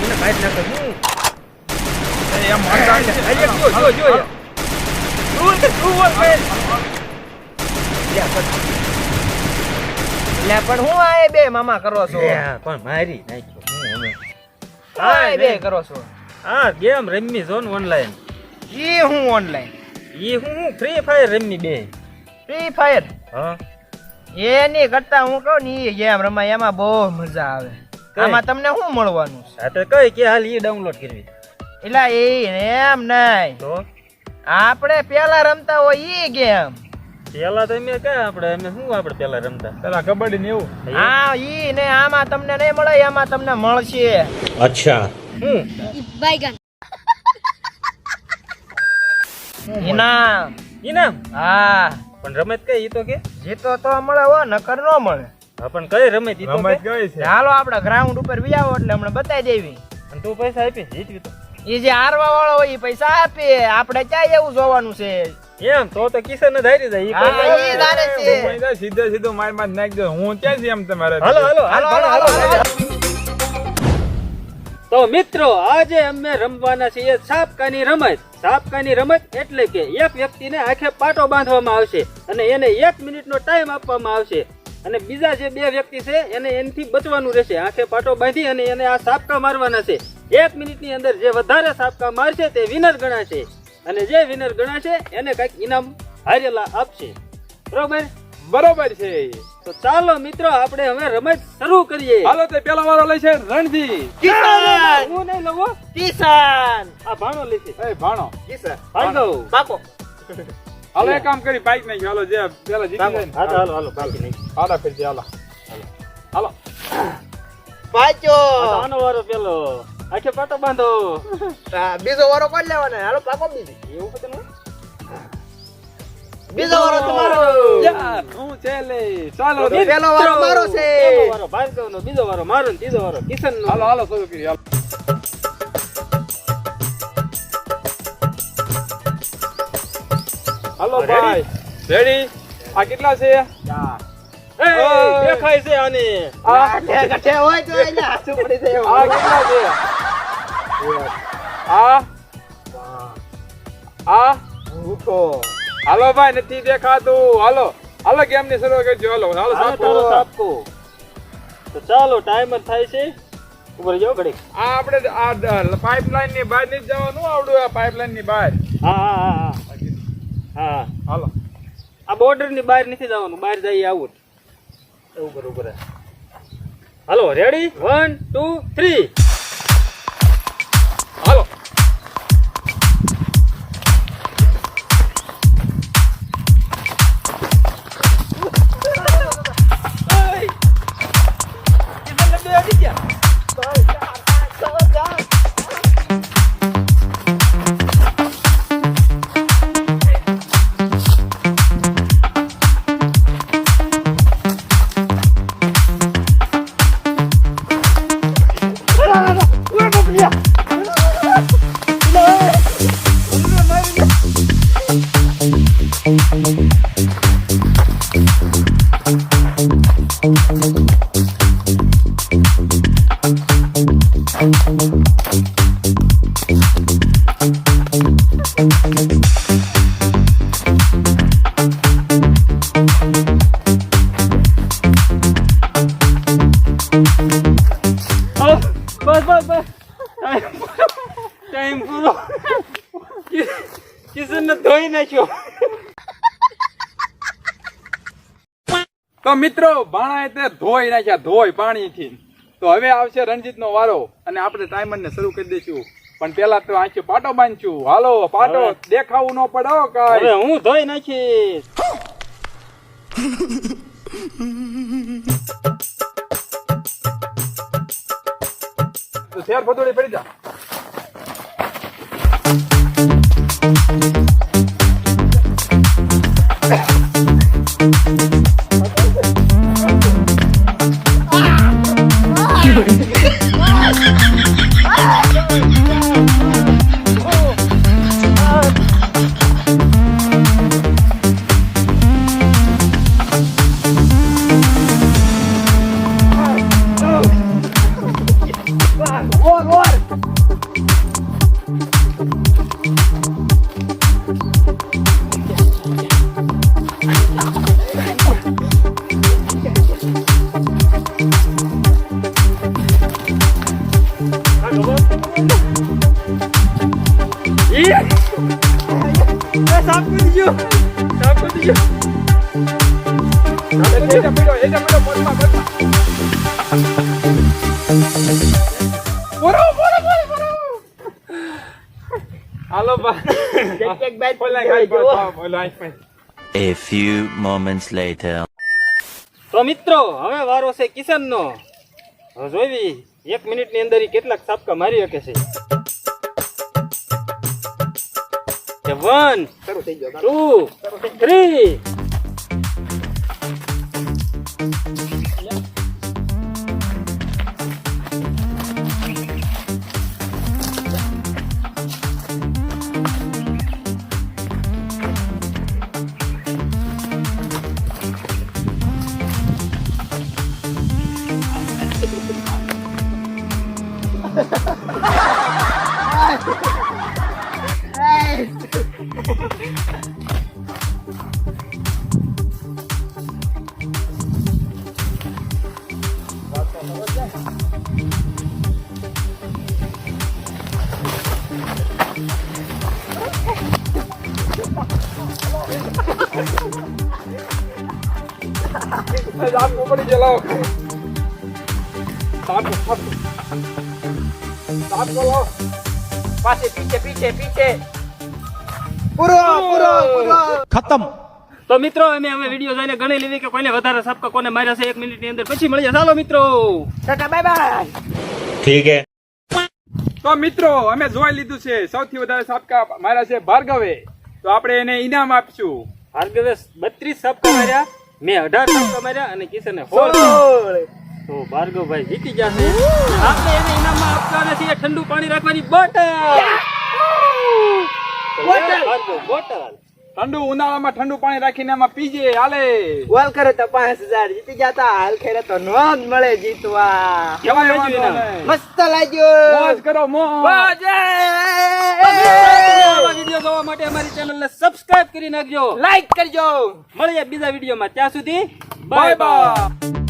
મને મને કાઢી નાખે. હું એ એમ અરે, જો, જો, જો, યાર. કે તું હોય લે પણ હું આ બે મામા કરો છો? પણ મારી નાખ્યો. હું હવે આ બે કરો છો? આ ગેમ રમી ઝોન ઓનલાઈન ઈ હું ઓનલાઈન ઈ હું હું ફ્રી ફાયર રમી બે. ફ્રી ફાયર હા. એની કરતા હું કહું ને એ ગેમ રમાય એમાં બહુ મજા આવે. કઈ? આમાં તમને શું મળવાનું છે? તો કઈ કે હાલ ઈ ડાઉનલોડ કરવી. એટલે એ એમ નહીં. તો? આપણે પેલા રમતા હોય ઈ ગેમ. પેલા તો મેં કઈ આપણે? અમે શું આપણે પેલા રમતા? પેલા કબડ્ડી ને એવું? હા ઈ ને આમાં તમને નહીં મળે આમાં તમને મળશે. અચ્છા. હું? બાયગન. ઇનામ ઇનામ હા. પણ રમત કઈ એ તો કે? જીતો તો મળે હો નકર નો મળે. પણ કઈ રમત ઈ રમત કઈ છે. હાલો આપણે ગ્રાઉન્ડ ઉપર વિયાવો એટલે હમણાં બતાવી દેવી. અને તું પૈસા આપી જીતવી તો. એ જે હારવા વાળો હોય એ પૈસા આપે. આપણે ક્યાં એવું જોવાનું છે? એમ તો તો કિશન ધારી જાય. છે. હું કહી દઉં, માર નાખ નાખી દો. હું ક્યાં છે એમ તમારે? હાલો હાલો હાલો, હાલો હાલો, હાલો હાલો. તો મિત્રો આજે અમે રમવાના છીએ સાપકાની રમત. સાપકાની રમત એટલે કે એક વ્યક્તિને આંખે પાટો બાંધવામાં આવશે અને એને એક મિનિટનો ટાઈમ આપવામાં આવશે. અને બીજા જે બે વ્યક્તિ છે એને એનાથી બચવાનું રહેશે. આંખે પાટો બાંધી અને એને આ સાપકા મારવાના છે. એક મિનિટની અંદર જે વધારે સાપકા મારશે તે વિનર ગણાશે. અને જે વિનર ગણાશે એને કંઈક ઇનામ હારેલા આપશે. બરોબર? બરોબર છે. તો ચાલો મિત્રો આપણે હવે રમત શરૂ કરીએ. હાલો તે પેલા વાળો લે છે રણજી. કિસાન! હું નહીં લઉં. કિસાન! આ ભાણો લે છે. એ ભાણો. કિસાન ભાગો પાકો હાલો એક કામ કરી બાઈક નહીં હાલો જે પેલા જીતી જાય. હાલો હાલો હાલો બાઈક નહીં. હાલો. ફેરથી હાલો. હાલો પાચો આનો વારો પેલો. આખે પાટો બાંધો. બીજો વારો કોણ લેવાનો? હાલો પાકો બીજી. એવું બધું? બીજો વારો તમારો. યાર હું છે લે. ચાલો પેલો વારો મારો છે. પેલો વારો ભાર્ગવનો, બીજો વારો મારો ને ત્રીજો વારો. કિશનનો. હાલો હાલો શરૂ કરી હાલો. હાલો ભાઈ. રેડી આ કેટલા છે. દેખાય છે આને. આ ગઠે ગઠે હોય તો એને હાથું પડી જાય આ કેટલા છે? આ? આ? ઉઠો. હાલો ભાઈ નથી દેખાતું. હાલો હાલો ગેમની શરૂ કરજો. હાલો હાલો હાલો, સાપો. તારો સાપકો. તો ચાલો ટાઈમર થાય છે. ઉપર જાઓ ઘડી આ આપણે આ પાઇપલાઇનની બહાર નથી જવાનું આવડું આ પાઇપલાઇનની બહાર. હા હા હા. હા. હાલો. આ બોર્ડરની બહાર નથી જવાનું બહાર જઈએ આઉટ એવું કરે હાલો રેડી વન ટુ થ્રી ધોઈ નાખ્યો. તો મિત્રો ભાણા તે ધોઈ નાખ્યા ધોઈ પાણીથી. તો હવે આવશે રણજીત નો વારો અને આપણે ટાઈમર ને શરૂ કરી દઈશું. પણ પેલા તો આંખે પાટો બાંધશું. હાલો પાટો દેખાવું ન પડે કાય હું ધોઈ નાખીશ. તો શેર ફતોડી પડી જા. A few moments later. તો મિત્રો હવે વારો છે કિશન નો જોઈવી એક મિનિટની અંદર ઈ કેટલાક સાપકા મારી શકે છે. વન શરૂ થઈ ગયો ટુ થ્રી પાસે પીછે પીછે પીછે પૂરો પૂરો પૂરો. તો મિત્રો અમે હવે વીડિયો જોઈને ગણી લીધી કે કોઈને વધારે સાપકા કોને માર્યા છે એક મિનિટની અંદર પછી મળીએ ચાલો મિત્રો. Tata bye bye. તો મિત્રો અમે જોઈ લીધું છે સૌથી વધારે સાપકા માર્યા છે ભાર્ગવે. તો આપણે એને ઇનામ આપશું. ભાર્ગવે બત્રીસ સાપકા માર્યા. મેં અઢાર સાપકા માર્યા અને કિશને હોળ. તો ભાર્ગવભાઈ જીતી જશે આપણે એને ઇનામમાં આપવાના છીએ ઠંડુ પાણી રાખવાની બોટલ. બોટલ. બોટલ. ઠંડુ ઉનાળામાં ઠંડુ પાણી રાખીને એમાં પીજે હાલે. ગોલ કરે તો પાંચ હજાર. જીતી જતા હાલ ખેરે તો નોંધ મળે જીતવા. કેવા લાગ્યું મસ્ત લાગ્યો. મોજ કરો મોજ. વીડિયો જોવા માટે અમારી ચેનલને સબસ્ક્રાઇબ કરી નાખજો. લાઈક કરજો. મળીએ બીજા વિડીયોમાં. ત્યાં સુધી બાય બાય.